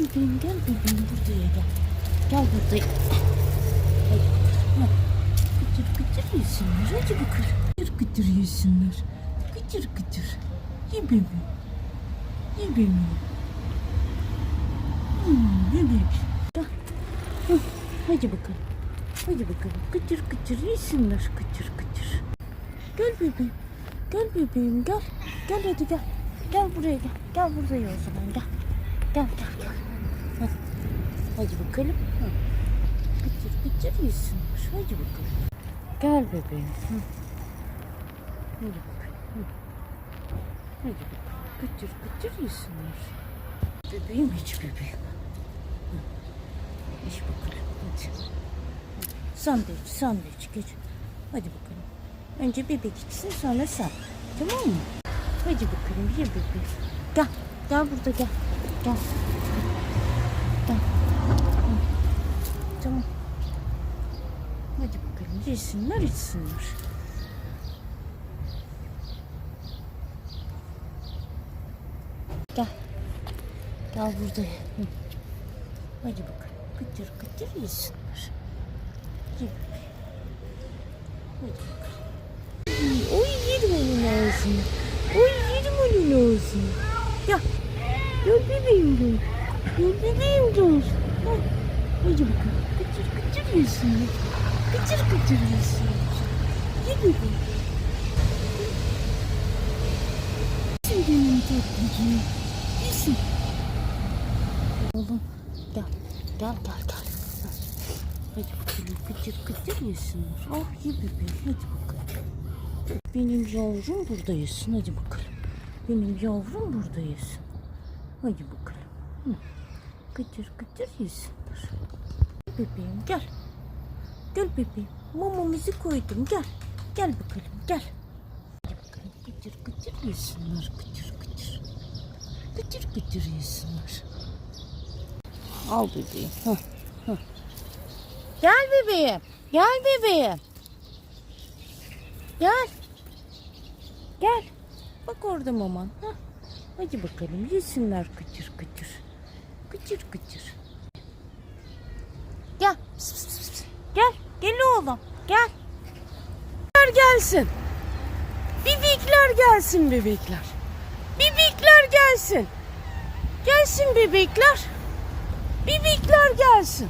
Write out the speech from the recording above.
bebeğim gel bebeğim buraya gel. Gel buraya. Kıtır kıtır yesinler. Hadi bakalım. Kıtır kıtır yesinler. Kıtır kıtır. Ye bebeğim. Ye bebeğim. Hmm, bebeğim. Hadi bakalım. Hadi bakalım. Kıtır kıtır yesinler. Kıtır kıtır. Gel bebeğim. Gel bebeğim gel. Gel hadi gel. Gel buraya gel. Gel buraya o zaman gel. Gel gel gel. Hadi, hadi bakalım. Hı. Kıtır kıtır yesinler. Hadi bakalım. Gel bebeğim. Hı. Hadi bakalım. Hı. Hadi bakalım. Kıtır kıtır yesinler. Bebeğim hiç bebeğim. Hı. İç bakalım. Hadi. Sandviç, sandviç geç. Hadi bakalım. Önce bebek içsin sonra sen. Tamam mı? Hadi bakalım ye bebek. Gel. Gel burada gel. Hı. Tamam. Hadi bakalım yesinler içsinler. Gel. Gel burada. Hı. Hadi bakalım. Kıtır kıtır yesinler. Hadi bakalım. Oy yedim onun ağzını. Oy yedim onun ağzını. Gel. Gel bebeğim gel. Gel bebeğim gel. Hadi bakalım. Kıtır kıtır yesinler. Kıtır kıtır yesinler. Ye bebeğim. Yesin benim tatlıcığım. Yesin. Oğlum gel. Gel gel gel. Hadi bakalım kıtır kıtır yesinler. Ah ye bebeğim hadi bakalım. Benim yavrum burada yesin hadi bakalım. Benim yavrum burada yesin. Hadi bakalım. Hı. Kıtır kıtır yesinler. Bebeğim gel. Gel bebeğim. Mamamızı koydum gel. Gel bakalım gel. Hadi bakalım kıtır kıtır yesinler kıtır kıtır. Kıtır kıtır yesinler. Al bebeğim. Hah. Gel bebeğim. Gel bebeğim. Gel. Gel. Bak orada maman. Hah. Hadi bakalım yesinler kıtır kıtır. Kıtır kıtır. Gel. Gel. Gel oğlum. Gel. Gelsin. Bebekler gelsin bebekler. Bebekler gelsin. Gelsin bebekler. Bebekler gelsin.